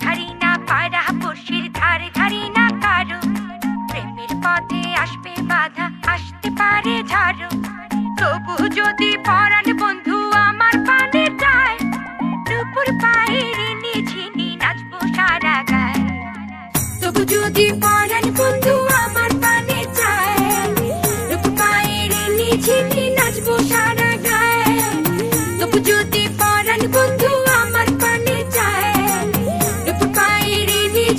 ধারি না পারা ধারে ধারি না কারও। প্রেমের পথে আসবে বাধা, আসতে পারে তবু যদি পরাণ বন্ধু আমার পানে যায় দুপুর পায়ের নিঝিনি নাচবো সারা তবু যদি পরাণ বন্ধু আমার পানে যায় দুপুর নিঝিনি নাচবো সারা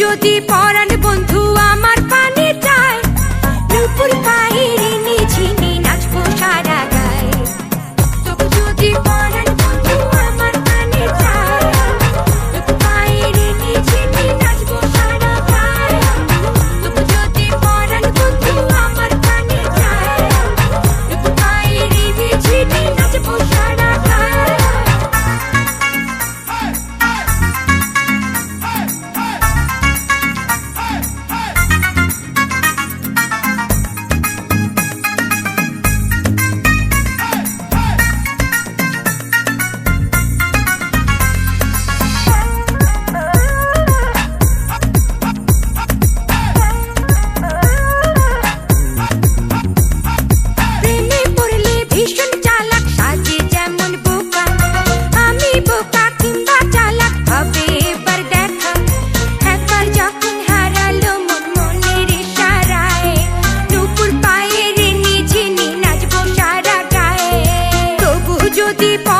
যদি পরাণ tipo